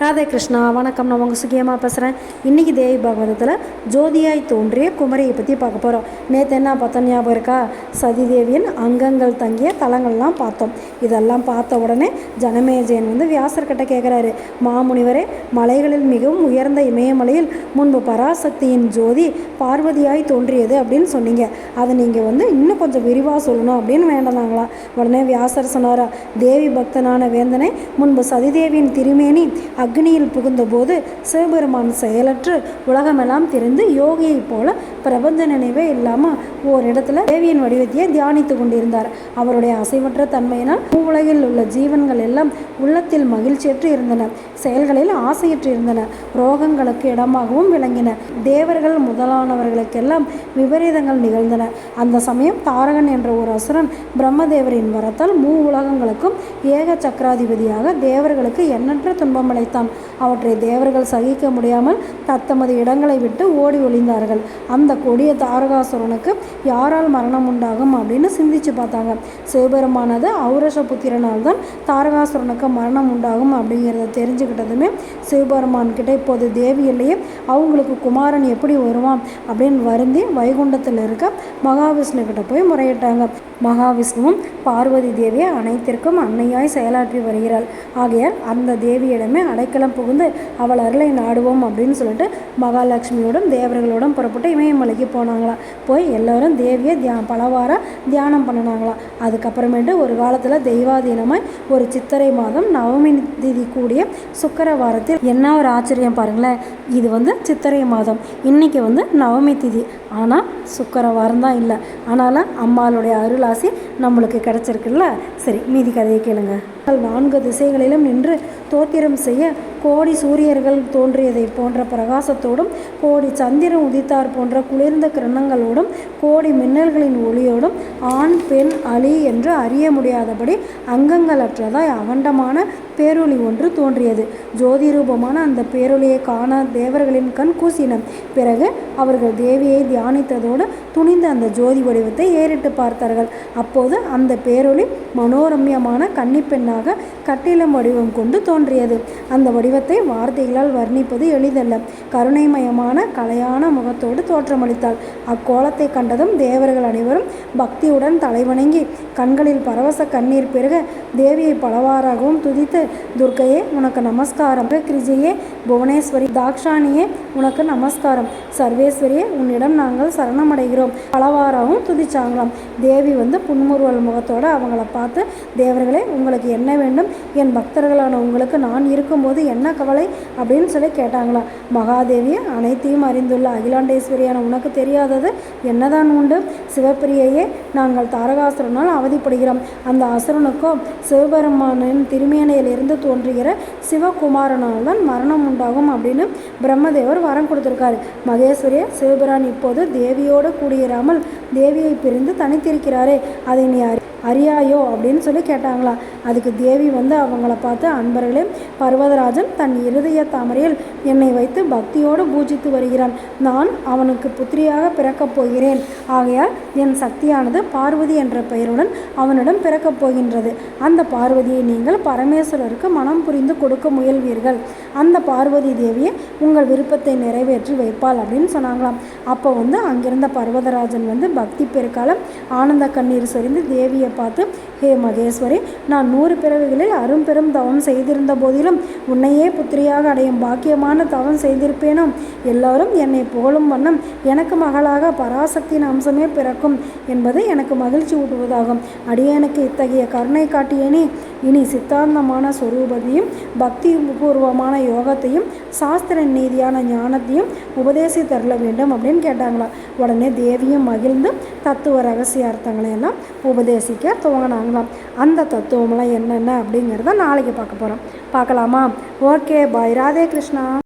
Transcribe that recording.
ராதே கிருஷ்ணா வணக்கம். நான் உங்கள் சுகியமாக பேசுகிறேன் இன்றைக்கி தேவி பாகவதத்தில் ஜோதியாய் தோன்றிய குமரியை பற்றி பார்க்க போகிறோம் நேற்று என்ன பார்த்தோம்? ஞாபகம் இருக்கா? சதிதேவியின் அங்கங்கள் தங்கிய தலங்கள்லாம் பார்த்தோம். இதெல்லாம் பார்த்த உடனே ஜனமேஜயன் வந்து வியாசர்கிட்ட கேட்குறாரு மாமுனிவரே மலைகளில் மிகவும் உயர்ந்த இமயமலையில் முன்பு பராசக்தியின் ஜோதி பார்வதியாய் தோன்றியது அப்படின்னு சொன்னீங்க. அதை நீங்கள் வந்து இன்னும் கொஞ்சம் விரிவாக சொல்லணும் அப்படின்னு வேண்டனாங்களா? உடனே வியாசர் சொன்னாரா தேவி பக்தனான வேந்தனை முன்பு சதிதேவியின் திருமேனி அக்னியில் புகுந்தபோது சிவபெருமான் செயலற்று உலகமெல்லாம் தெரிந்து யோகியைப் போல பிரபஞ்ச நினைவே இல்லாமல் ஓரிடத்துல தேவியின் வடிவத்தையே தியானித்து கொண்டிருந்தார். அவருடைய அசைவற்ற தன்மையினால் உலகில் உள்ள ஜீவன்கள் எல்லாம் உள்ளத்தில் மகிழ்ச்சியற்று இருந்தன. செயல்களில் ஆசையற்று இருந்தன. ரோகங்களுக்கு இடமாகவும் விளங்கின. தேவர்கள் முதலானவர்களுக்கெல்லாம் விபரீதங்கள் நிகழ்ந்தன. அந்த சமயம் தாரகன் என்ற ஒரு அசுரன் பிரம்மதேவரின் வரத்தால் மூ உலகங்களுக்கும் ஏக சக்கராதிபதியாக தேவர்களுக்கு எண்ணற்ற துன்பம் அளித்தான். அவற்றை தேவர்கள் சகிக்க முடியாமல் தத்தமது இடங்களை விட்டு ஓடி ஒளிந்தார்கள். அந்த கொடிய தாரகாசுரனுக்கு யாரால் மரணம் உண்டாகும் அப்படின்னு சிந்திச்சு பார்த்தாங்க. சிவபெருமானது ஔரச புத்திரனால் தான் தாரகாசுரனுக்கு மரணம் உண்டாகும் அப்படிங்கிறத தெரிஞ்சுக்கிட்டதுமே சிவபெருமான் கிட்ட இப்போது தேவி இல்லையே அவங்களுக்கு குமாரன் எப்படி வருவான் அப்படின்னு வருந்தி வைகுண்டத்தில் இருக்க மகாவிஷ்ணு கிட்ட போய் முறையிட்டாங்க. மகாவிஷ்ணுவும் பார்வதி தேவியை அனைத்திற்கும் அன்னையாய் செயலாற்றி வருகிறாள். ஆகையால் அந்த தேவியிடமே அடைக்கலம் புகுந்து அவள் அருளை நாடுவோம் அப்படின்னு சொல்லிட்டு மகாலட்சுமியோடும் தேவர்களோடும் புறப்பட்டு இமயமலைக்கு போனாங்களாம் போய் எல்லோரும் தேவியை தியா பலவாரம் தியானம் பண்ணினாங்களாம் அதுக்கப்புறமேட்டு ஒரு காலத்தில் தெய்வாதீனமாய் ஒரு சித்திரை மாதம் நவமி திதி கூடிய சுக்கர வாரத்தில் என்ன ஒரு ஆச்சரியம் பாருங்களேன். இது வந்து சித்திரை மாதம் இன்றைக்கி வந்து நவமி திதி. ஆனால் சுக்கர வாரம் தான் இல்லை. ஆனாலும் அம்மாளுடைய ராசி நம்மளுக்கு கிடச்சிருக்குல்ல? சரி மீதி கதையை கேளுங்கள் நான்கு திசைகளிலும் நின்று தோத்திரம் செய்ய கோடி சூரியர்கள் தோன்றியதை போன்ற பிரகாசத்தோடும் கோடி சந்திரன் உதித்தார் போன்ற குளிர்ந்த கிரணங்களோடும் கோடி மின்னல்களின் ஒளியோடும் ஆண் பெண் அலி என்று அறிய முடியாதபடி அங்கங்களற்றதாய் அவண்டமான பேரொளி ஒன்று தோன்றியது. ஜோதி ரூபமான அந்த பேரொளியை காண தேவர்களின் கண் கூசின பிறகு அவர்கள் தேவியை தியானித்ததோடு துணிந்த அந்த ஜோதி வடிவத்தை ஏறிட்டு பார்த்தார்கள். அப்போது அந்த பேரொளி மனோரம்யமான கன்னிப்பெண்ணாக கட்டிலம் வடிவம் கொண்டு தோன்றியது. அந்த வடிவத்தை வார்த்தைகளால் வர்ணிப்பது எளிதல்ல. கருணைமயமான கலையான முகத்தோடு தோற்றமளித்தாள். அக்கோலத்தை கண்டதும் தேவர்கள் அனைவரும் பக்தியுடன் தலைவணங்கி கண்களில் பரவச கண்ணீர் பெருக தேவியை பலவாறாகவும் துதித்து துர்க்கையே உனக்கு நமஸ்காரம். கிரிஜையே புவனேஸ்வரி தாக்ஷாணியே உனக்கு நமஸ்காரம். சர்வேஸ்வரியே உன்னிடம் நாங்கள் சரணமடைகிறோம். பலவாறாகவும் துதிச்சாங்களாம். தேவி வந்து புன்முறுவல் முகத்தோடு அவங்கள பார்த்து தேவர்களே உங்களுக்கு என்ன வேண்டும்? என் பக்தர்களான உங்களுக்கு நான் இருக்கும்போது என்ன கவலை? அப்படின்னு சொல்லி கேட்டாங்களாம். மகாதேவி அனைத்தையும் அறிந்துள்ள அகிலாண்டேஸ்வரியான உனக்கு தெரியாதது என்னதான் உண்டு? சிவப்பிரியையே நாங்கள் தாரகாசுரனால் அவதிப்படுகிறோம். அந்த அசுரனுக்கும் சிவபெருமானின் திருமேனையிலிருந்து தோன்றுகிற சிவகுமாரனால் தான் மரணம் உண்டாகும் அப்படின்னு பிரம்மதேவர் வரம் கொடுத்துருக்காரு. மகேஸ்வரிய சிவபிரான் இப்போது தேவியோடு கூடியிராமல் தேவியை பிரிந்து தனித்திருக்கிறாரே அதை நீ அறி அறியாயோ அப்படின்னு சொல்லி கேட்டாங்களா. அதுக்கு தேவி வந்து அவங்கள பார்த்து அன்பர்களே பர்வதராஜன் தன் இருதய தாமரையில் என்னை வைத்து பக்தியோடு பூஜித்து வருகிறான். நான் அவனுக்கு புத்திரியாக பிறக்கப் போகிறேன். ஆகையால் என் சக்தியானது பார்வதி என்ற பெயருடன் அவனிடம் பிறக்கப் போகின்றது. அந்த பார்வதியை நீங்கள் பரமேஸ்வரருக்கு மனம் புரிந்து கொடுக்க முயல்வீர்கள். அந்த பார்வதி தேவியை உங்கள் விருப்பத்தை நிறைவேற்றி வைப்பாள் அப்படின்னு சொன்னாங்களாம். அப்போ வந்து அங்கிருந்த பர்வதராஜன் வந்து பக்தி பெருக்காலம் ஆனந்த கண்ணீர் சொரிந்து தேவியை பார்த்து ஹே மகேஸ்வரி நான் நூறு பிறவிகளில் அரும்பெரும் தவம் செய்திருந்த போதிலும் உன்னையே புத்திரியாக அடையும் பாக்கியமான தவம் செய்திருப்பேனோ? எல்லாரும் என்னை புகழும் வண்ணம் எனக்கு மகளாக பராசக்தியின் அம்சமே பிறக்கும் என்பது எனக்கு மகிழ்ச்சி ஊட்டுவதாகும். அடியனுக்கு இத்தகைய கருணை காட்டியேனே இனி சித்தாந்தமான சொரூபத்தையும் பக்தி பூர்வமான யோகத்தையும் சாஸ்திர நீதியான ஞானத்தையும் உபதேசித்தருள வேண்டும் அப்படின்னு கேட்டாங்களாம் உடனே தேவியும் மகிழ்ந்து தத்துவ ரகசிய அர்த்தங்களை எல்லாம் உபதேசிக்க துவங்கினாங்களாம் அந்த தத்துவமெல்லாம் என்னென்ன அப்படிங்கிறத நாளைக்கு பார்க்க போகிறோம் பார்க்கலாமா? Okay bye. ராதே கிருஷ்ணா.